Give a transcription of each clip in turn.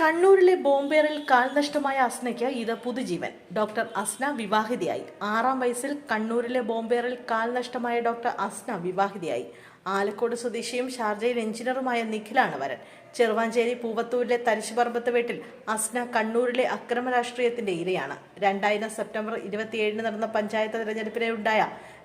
കണ്ണൂരിലെ ബോംബേറിൽ കാൽ നഷ്ടമായ അസ്നയ്ക്ക് ഇത് പുതുജീവൻ. ഡോക്ടർ അസ്ന വിവാഹിതയായി. ആറാം വയസ്സിൽ കണ്ണൂരിലെ ബോംബേറിൽ കാൽ നഷ്ടമായ ഡോക്ടർ അസ്ന വിവാഹിതയായി. ആലക്കോട് സ്വദേശിയും ഷാർജയിൽ എഞ്ചിനീയറുമായ നിഖിലാണ് വരൻ. ചെറുവാഞ്ചേരി പൂവത്തൂരിലെ തരിശുപറമ്പത്ത് വീട്ടിൽ അസ്ന കണ്ണൂരിലെ അക്രമ രാഷ്ട്രീയത്തിന്റെ ഇരയാണ്. രണ്ടായിരം സെപ്റ്റംബർ ഇരുപത്തിയേഴിന് നടന്ന പഞ്ചായത്ത് തെരഞ്ഞെടുപ്പിനെ ഉണ്ടായ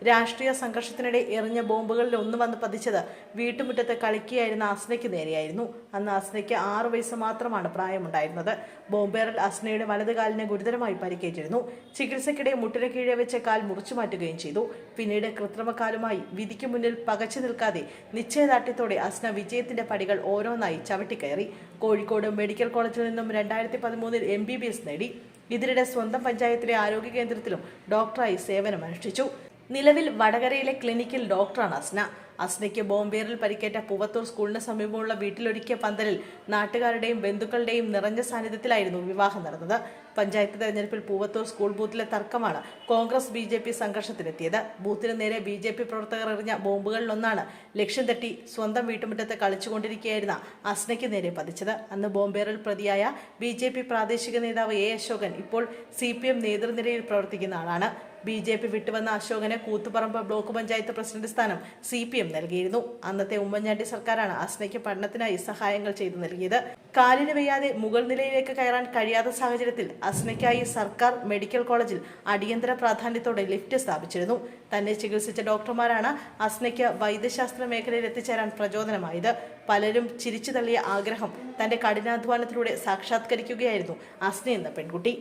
രാഷ്ട്രീയ സംഘർഷത്തിനിടെ എറിഞ്ഞ ബോംബുകളിൽ ഒന്ന് വന്ന് പതിച്ചത് വീട്ടുമുറ്റത്ത് കളിക്കുകയായിരുന്ന അസ്നയ്ക്ക് നേരെയായിരുന്നു. അന്ന് അസ്നയ്ക്ക് ആറു വയസ്സ് മാത്രമാണ് പ്രായമുണ്ടായിരുന്നത്. ബോംബേറിൽ അസ്നയുടെ വലതുകാലിന് ഗുരുതരമായി പരിക്കേറ്റിരുന്നു. ചികിത്സയ്ക്കിടെ മുട്ടിന് കീഴെ വെച്ച കാൽ മുറിച്ചു മാറ്റുകയും ചെയ്തു. പിന്നീട് കൃത്രിമക്കാലുമായി വിധിക്ക് മുന്നിൽ പകച്ചു നിൽക്കാതെ നിശ്ചയദാർഢ്യത്തോടെ അസ്ന വിജയത്തിന്റെ പടികൾ ഓരോന്നായി ചവിട്ടിക്കയറി. കോഴിക്കോട് മെഡിക്കൽ കോളേജിൽ നിന്നും രണ്ടായിരത്തി പതിമൂന്നിൽ എം ബി ബി എസ് നേടി. ഇതിനിടെ സ്വന്തം പഞ്ചായത്തിലെ ആരോഗ്യ കേന്ദ്രത്തിലും ഡോക്ടറായി സേവനമനുഷ്ഠിച്ചു. നിലവിൽ വടകരയിലെ ക്ലിനിക്കിൽ ഡോക്ടറാണ് അസ്ന. അസ്നയ്ക്ക് ബോംബേറിൽ പരിക്കേറ്റ പൂവത്തൂർ സ്കൂളിന് സമീപമുള്ള വീട്ടിലൊരുക്കിയ പന്തലിൽ നാട്ടുകാരുടെയും ബന്ധുക്കളുടെയും നിറഞ്ഞ സാന്നിധ്യത്തിലായിരുന്നു വിവാഹം നടന്നത്. പഞ്ചായത്ത് തെരഞ്ഞെടുപ്പിൽ പൂവത്തൂർ സ്കൂൾ ബൂത്തിലെ തർക്കമാണ് കോൺഗ്രസ് ബി ജെ പി സംഘർഷത്തിലെത്തിയത്. ബൂത്തിന് നേരെ ബി ജെ പി പ്രവർത്തകർ എറിഞ്ഞ ബോംബുകളിലൊന്നാണ് ലക്ഷ്യം തെറ്റി സ്വന്തം വീട്ടുമുറ്റത്ത് കളിച്ചുകൊണ്ടിരിക്കുകയായിരുന്ന അസ്നയ്ക്ക് നേരെ പതിച്ചത്. അന്ന് ബോംബേറിൽ പ്രതിയായ ബി പ്രാദേശിക നേതാവ് എ അശോകൻ ഇപ്പോൾ സി പി എം നേതൃനിരയിൽ പ്രവർത്തിക്കുന്ന ആളാണ്. ബി ജെ പി വിട്ടുവന്ന അശോകന് കൂത്തുപറമ്പ് ബ്ലോക്ക് പഞ്ചായത്ത് പ്രസിഡന്റ് സ്ഥാനം സി പി എം നൽകിയിരുന്നു. അന്നത്തെ ഉമ്മൻചാണ്ടി സർക്കാരാണ് അസ്നയ്ക്ക് പഠനത്തിനായി സഹായങ്ങൾ ചെയ്തു നൽകിയത്. കാലിന് വയ്യാതെ മുകൾ നിലയിലേക്ക് കയറാൻ കഴിയാത്ത സാഹചര്യത്തിൽ അസ്നയ്ക്കായി സർക്കാർ മെഡിക്കൽ കോളേജിൽ അടിയന്തര പ്രാധാന്യത്തോടെ ലിഫ്റ്റ് സ്ഥാപിച്ചിരുന്നു. തന്നെ ചികിത്സിച്ച ഡോക്ടർമാരാണ് അസ്നയ്ക്ക് വൈദ്യശാസ്ത്ര മേഖലയിൽ എത്തിച്ചേരാൻ പ്രചോദനമായത്. പലരും ചിരിച്ചു തള്ളിയ ആഗ്രഹം തന്റെ കഠിനാധ്വാനത്തിലൂടെ സാക്ഷാത്കരിക്കുകയായിരുന്നു അസ്ന എന്ന പെൺകുട്ടി.